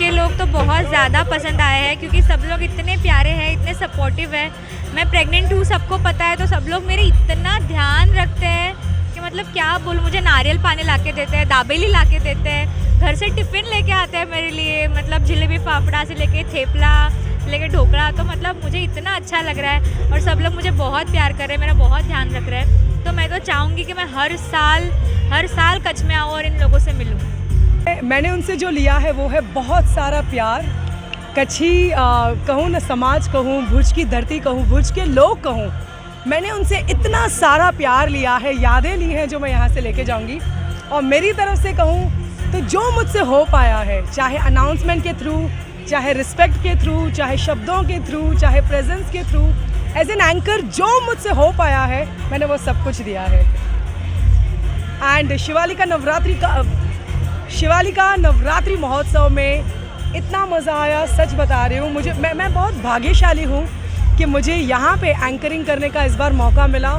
के लोग तो बहुत ज़्यादा पसंद आए हैं क्योंकि सब लोग इतने प्यारे हैं, इतने सपोर्टिव है। मैं प्रेग्नेंट हूँ, सबको पता है तो सब लोग मेरे इतना ध्यान रखते हैं कि मतलब क्या बोलूँ, मुझे नारियल पानी ला के देते हैं, दाबेली ला के देते हैं। घर से टिफ़िन लेके आते हैं मेरे लिए मतलब जलेबी फाफड़ा से लेके थेपला, लेके ढोकला तो मतलब मुझे इतना अच्छा लग रहा है और सब लोग मुझे बहुत प्यार कर रहे हैं, मेरा बहुत ध्यान रख रहे हैं। तो मैं तो चाहूँगी कि मैं हर साल हर साल कच्छ में आऊँ और इन लोगों से मिलूँ। मैंने उनसे जो लिया है वो है बहुत सारा प्यार। कच्छी कहूँ ना समाज कहूँ, भुज की धरती कहूँ, भुज के लोग कहूँ, मैंने उनसे इतना सारा प्यार लिया है, यादें ली हैं जो मैं यहाँ से लेके जाऊँगी। और मेरी तरफ़ से कहूँ तो जो मुझसे हो पाया है, चाहे अनाउंसमेंट के थ्रू चाहे रिस्पेक्ट के थ्रू चाहे शब्दों के थ्रू चाहे प्रेजेंस के थ्रू एज एन एंकर जो मुझसे हो पाया है, मैंने वो सब कुछ दिया है। एंड शिवालिका नवरात्रि का शिवालिका नवरात्रि महोत्सव में इतना मज़ा आया सच बता रही हूँ मुझे मैं मैं बहुत भाग्यशाली हूँ कि मुझे यहाँ पे एंकरिंग करने का इस बार मौका मिला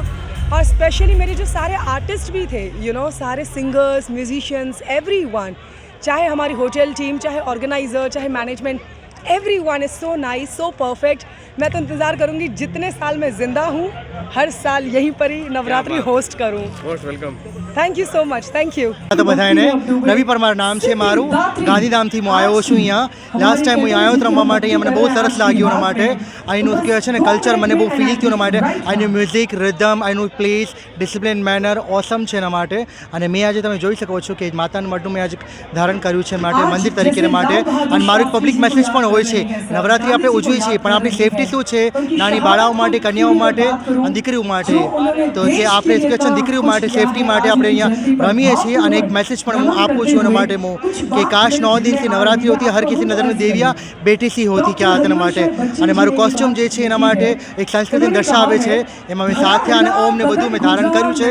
और स्पेशली मेरे जो सारे आर्टिस्ट भी थे यू you नो know, सारे सिंगर्स म्यूजिशियंस एवरी वन चाहे हमारी होटल टीम चाहे ऑर्गेनाइज़र चाहे management everyone is so nice so perfect मैं तो इंतज़ार करूँगी जितने साल मैं ज़िंदा हूँ હર સાલ યહીં પર ही નવરાત્રી હોસ્ટ કરું most welcome thank you so much thank you તો બધાને નવી પરમાર નામ છે મારું. ગાંધીધામથી હું આવ્યો છું અહીંયા. લાસ્ટ ટાઈમ હું આવ્યો રમવા માટે મને બહુ સરસ લાગ્યું એના માટે. અહીંનું કહે છે ને કલ્ચર મને બહુ ફીલ થયું એના માટે. અહીંનું મ્યુઝિક રિધમ અહીંનું પ્લેસ ડિસિપ્લિન મેનર ઓસમ છે એના માટે. અને મેં આજે તમે જોઈ શકો છો કે માતાનું મઢનું મેં આજે ધારણ કર્યું છે માટે મંદિર તરીકે માટે. અને મારું પબ્લિક મેસેજ પણ હોય છે. નવરાત્રી આપણે ઉજવી છીએ પણ આપણી સેફટી શું છે? નાની બાળાઓ માટે કન્યાઓ માટે દીકરીઓ માટે તો જે આપણે શું કહે છે ને, દીકરીઓ માટે સેફટી માટે આપણે અહીંયા રમીએ છીએ અને એક મેસેજ પણ હું આપું છું એના માટે હું કે કાશ નવ દિનથી નવરાત્રી હોતી હર કિસી નજર દેવિયા બેટી સી હોતી ક્યાં તેના માટે. અને મારું કોસ્ટ્યુમ જે છે એના માટે એક સંસ્કૃતિ દર્શાવે છે. એમાં મેં સાથે અને ઓમ ને બધું મેં ધારણ કર્યું છે.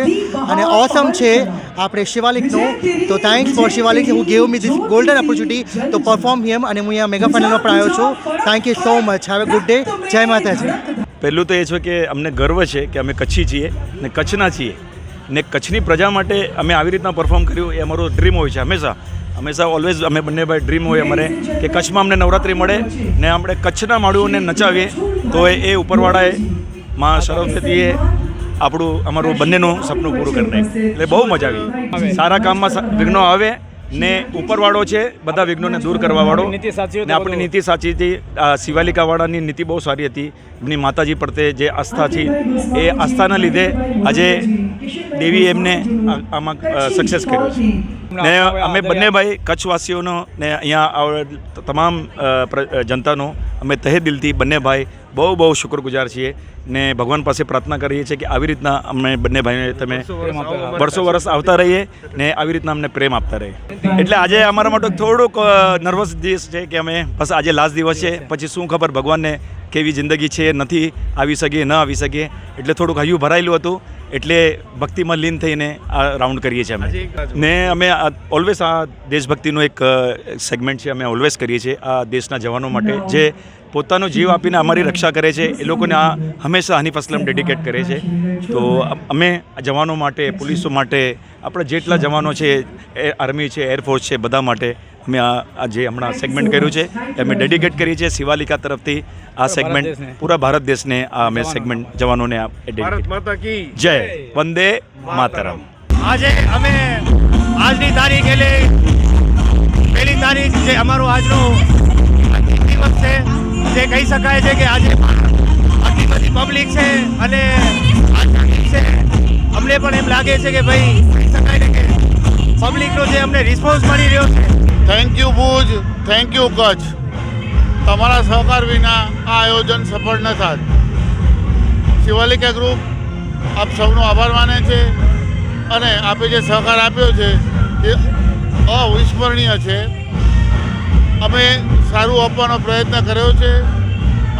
અને ઓસમ છે આપણે શિવાલિકનું. તો થેન્ક્સ ફોર શિવાલિક હું gave me this golden opportunity to perform him અને હું અહીંયા મેગા ફાઇનલમાં પણ આવ્યો છું. Thank you so much have a good day જય માતાજી. પહેલું તો એ છે કે અમને ગર્વ છે કે અમે કચ્છી છીએ ને કચ્છના છીએ ને કચ્છની પ્રજા માટે અમે આવી રીતના પરફોર્મ કર્યું એ અમારો ડ્રીમ હોય છે હંમેશા. હંમેશા ઓલવેઝ અમે બંને ભાઈ ડ્રીમ હોય અમારે કે કચ્છમાં અમને નવરાત્રિ મળે ને આપણે કચ્છના માળુઓને નચાવીએ તો એ ઉપરવાળાએ માં સરસ્વતીએ આપણું, અમારું બંનેનું સપનું પૂરું કરી એટલે બહુ મજા આવી. સારા કામમાં વિઘ્નો આવે ને ઉપરવાળો છે બધા વિઘ્નોને દૂર કરવાવાળો. નીતિ સાચી ને આપણી નીતિ સાચી હતી. શિવાલિકાવાળાની નીતિ બહુ સારી હતી. એમની માતાજી પ્રત્યે જે આસ્થા છે એ આસ્થાના લીધે આજે દેવી એમને આમાં સક્સેસ કર્યો છે. ને અમે બંને ભાઈ કચ્છવાસીઓનો ને અહીંયા તમામ જનતાનો અમે તહે દિલથી બંને ભાઈ બહુ બહુ શુક્રગુજાર છીએ ને ભગવાન પાસે પ્રાર્થના કરીએ છીએ કે આવી રીતના અમે બંને ભાઈને તમે વર્ષો વર્ષ આવતા રહીએ ને આવી રીતના અમને પ્રેમ આપતા રહીએ. એટલે આજે અમારા માટે થોડુંક નર્વસ દિવસ છે કે અમે બસ આજે લાસ્ટ દિવસ છે. પછી શું ખબર ભગવાનને કેવી જિંદગી છે નથી આવી શકીએ ન આવી શકીએ એટલે થોડુંક હૈયું ભરાયેલું હતું. એટલે ભક્તિમાં લીન થઈને આ રાઉન્ડ કરીએ છીએ અમે. ને અમે ઓલવેઝ આ દેશભક્તિનું એક સેગમેન્ટ છે અમે ઓલવેઝ કરીએ છીએ આ દેશના જવાનો માટે. જે પોતાનો જીવ આપીને અમારી રક્ષા કરે છે. એ લોકોને આ હંમેશા હનીફ અસલમ ડેડિકેટ કરે છે. તો અમે જવાનો માટે પોલીસો માટે આપણા જેટલા જવાનો છે એ આર્મી છે એરફોર્સ છે બધા માટે અમે આ જે હમણાં સેગમેન્ટ કર્યું છે એ અમે ડેડિકેટ કરીએ છીએ શિવાલિકા તરફથી. આ સેગમેન્ટ પૂરા ભારત દેશને આ અમે સેગમેન્ટ જવાનોને આ ભારત માતા કી જય. વંદે માતરમ. આજે અમે આજની તારીખ એટલે પહેલી તારીખ જે અમારું આજનું દિવસ છે. જે કહી શકાય છે કે આજે આટલી બધી પબ્લિક છે અને અમને પણ એમ લાગે છે કે ભાઈ, કહી શકાય ને કે પબ્લિકનો જે અમને રિસ્પોન્સ મળી રહ્યો છે. Thank you Bhuj. Thank you Kutch. તમારા સહકાર વિના આ આયોજન સફળ ન થાત શિવાલિકા ગ્રુપ આપ સૌનો આભાર માને છે અને આપે જે સહકાર આપ્યો છે એ અવિસ્મરણીય છે. અમે સારું આપવાનો પ્રયત્ન કર્યો છે.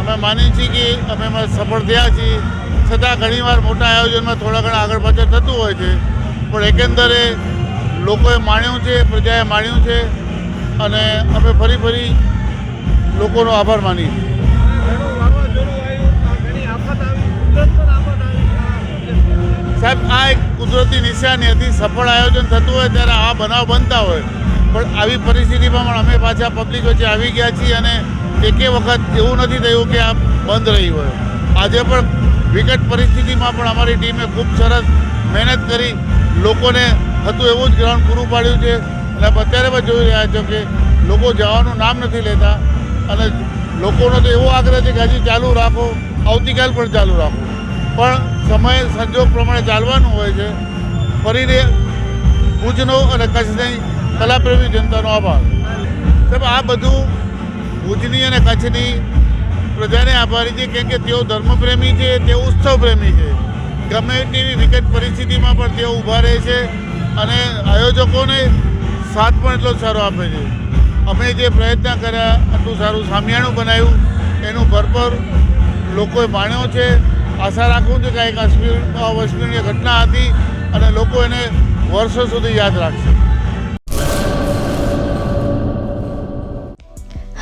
અમે માનીએ છીએ કે અમે એમાં સફળ થયા છીએ. છતાં ઘણીવાર મોટા આયોજનમાં થોડા ઘણા આગળ પાછળ થતું હોય છે. પણ એકંદરે લોકોએ માણ્યું છે, પ્રજાએ માણ્યું છે અને અમે ફરી ફરી લોકોનો આભાર માનીએ છીએ. સાહેબ, આ એક કુદરતી નિશાની હતી. સફળ આયોજન થતું હોય ત્યારે આ બનાવ બનતા હોય. પણ આવી પરિસ્થિતિમાં પણ અમે પાછા પબ્લિક વચ્ચે આવી ગયા છીએ અને એકે વખત એવું નથી થયું કે આ બંધ રહી હોય. આજે પણ વિકટ પરિસ્થિતિમાં પણ અમારી ટીમે ખૂબ સરસ મહેનત કરી લોકોને હતું એવું જ ગ્રાઉન્ડ પૂરું પાડ્યું છે. અને અત્યારે પણ જોઈ રહ્યા છો કે લોકો જવાનું નામ નથી લેતા અને લોકોનો તો એવો આગ્રહ છે કે હજી ચાલુ રાખો, આવતીકાલ પણ ચાલુ રાખો. પણ સમય સંજોગ પ્રમાણે ચાલવાનું હોય છે. ફરીને ભુજનો અને કચ્છની કલાપ્રેમી જનતાનો આભાર. સાહેબ, આ બધું ભુજની અને કચ્છની પ્રજાને આભારી છે, કેમ કે તેઓ ધર્મપ્રેમી છે, તેઓ ઉત્સવ પ્રેમી છે. ગમે તેવી વિકટ પરિસ્થિતિમાં પણ તેઓ ઊભા રહે છે અને આયોજકોને સાથ પણ એટલો સારો આપે છે. અમે જે પ્રયત્ન કર્યા, આટલું સારું સામિયાણું બનાવ્યું, એનું ભરપૂર લોકોએ માણ્યો છે. આશા રાખું છું કે એક અસ્મિર અવિસ્મરણીય ઘટના હતી અને લોકો એને વર્ષો સુધી યાદ રાખશે.